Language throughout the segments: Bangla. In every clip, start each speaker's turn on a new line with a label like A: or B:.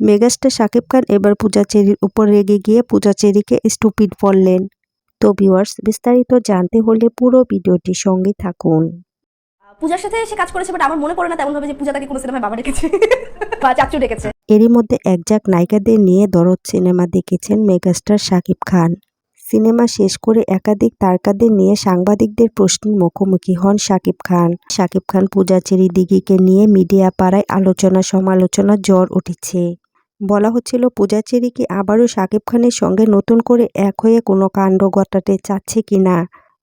A: মেগাস্টার শাকিব খান এবার পূজা চেরির উপর রেগে গিয়ে পূজা চেরিকে স্টুপিড বললেন। তো ভিউয়ার্স বিস্তারিত জানতে হলে পুরো ভিডিওটি সঙ্গে থাকুন।
B: পূজার সাথে সে কাজ করেছে বাট আমার মনে পড়ে না তেমন ভাবে যে পূজা তাকে কোনো সিনেমায় বাবা ডেকেছে বা চাচু ডেকেছে।
A: এরই মধ্যে একজাক নায়িকাদের নিয়ে দরদ সিনেমা দেখেছেন মেগাস্টার শাকিব খান। সিনেমা শেষ করে একাধিক তারকাদের নিয়ে সাংবাদিকদের প্রশ্নের মুখোমুখি হন শাকিব খান। শাকিব খান পূজাচেরি দিঘিকে নিয়ে মিডিয়া পাড়ায় আলোচনা সমালোচনা জ্বর উঠেছে। বলা হচ্ছিল পূজাচেরি কি আবারও শাকিব খানের সঙ্গে নতুন করে এক হয়ে কোনো কাণ্ড ঘটাতে চাচ্ছে কিনা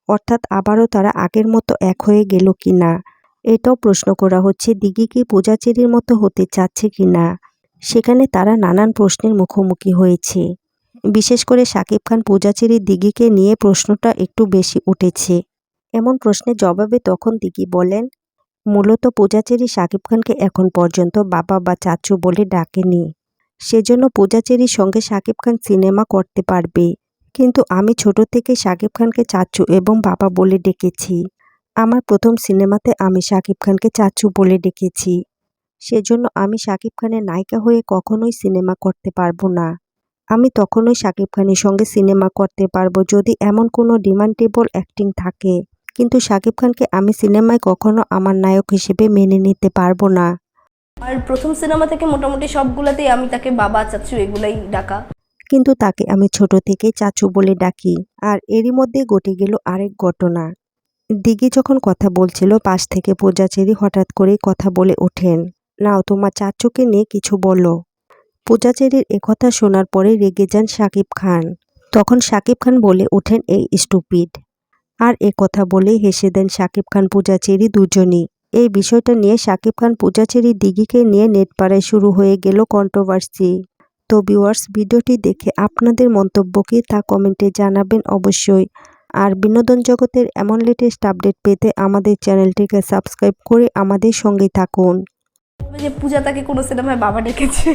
A: অর্থাৎ আবারও তারা আগের মতো এক হয়ে গেল কিনা এটাও প্রশ্ন করা হচ্ছে, দিঘি কি পূজাচেরির মতো হতে চাচ্ছে কিনা সেখানে তারা নানান প্রশ্নের মুখোমুখি হয়েছে। বিশেষ করে শাকিব খান পূজাচেরি দিঘিকে নিয়ে প্রশ্নটা একটু বেশি উঠেছে। এমন প্রশ্নের জবাবে তখন দিঘি বলেন, মূলত পূজাচেরি শাকিব খানকে এখন পর্যন্ত বাবা বা চাচু বলে ডাকেনি। সেজন্য পূজাচেরির সঙ্গে শাকিব খান সিনেমা করতে পারবে। কিন্তু আমি ছোট থেকে শাকিব খানকে চাচু এবং বাবা বলে ডেকেছি। আমার প্রথম সিনেমাতে আমি শাকিব খানকে চাচু বলে ডেকেছি। সেজন্য আমি শাকিব খানের নায়িকা হয়ে কখনোই সিনেমা করতে পারব না। আমি তখনই শাকিব খানের সঙ্গে সিনেমা করতে পারব যদি এমন কোনো ডিমান্ডেবল অ্যাক্টিং থাকে। কিন্তু শাকিব খানকে আমি সিনেমায় কখনো আমার নায়ক হিসেবে মেনে নিতে পারব না।
B: আর প্রথম সিনেমা থেকে মোটামুটি সবগুলোতেই আমি তাকে বাবা চাচু এগুলাই ডাকা।
A: কিন্তু তাকে আমি ছোট থেকেই চাচু বলে ডাকি আর এরই মধ্যে ঘটে গেল আরেক ঘটনা। দিঘি যখন কথা বলছিল পাশ থেকে পূজাচেরি হঠাৎ করেই কথা বলে ওঠেন নাও তোমার চাচুকে নিয়ে কিছু বলো। পূজাচেরির একথা শোনার পরে রেগে যান শাকিব খান। তখন শাকিব খান বলে ওঠেন এই স্টুপিড। আর এ কথা বলেই হেসে দেন শাকিব খান পূজাচেরি দুজনই। এই বিষয়টা নিয়ে শাকিব খান পূজাচেরি দিঘিকে নিয়ে নেটপাড়ায় শুরু হয়ে গেল কন্ট্রোভার্সি তো ভিউয়ার্স ভিডিওটি দেখে আপনাদের মন্তব্য কি তা কমেন্টে জানাবেন অবশ্যই। আর বিনোদন জগতের এমন লেটেস্ট আপডেট পেতে আমাদের চ্যানেলটিকে সাবস্ক্রাইব করে আমাদের সঙ্গে থাকুন।
B: যে পূজা তাকে কোনো সিনেমায় বাবা ডেকেছে।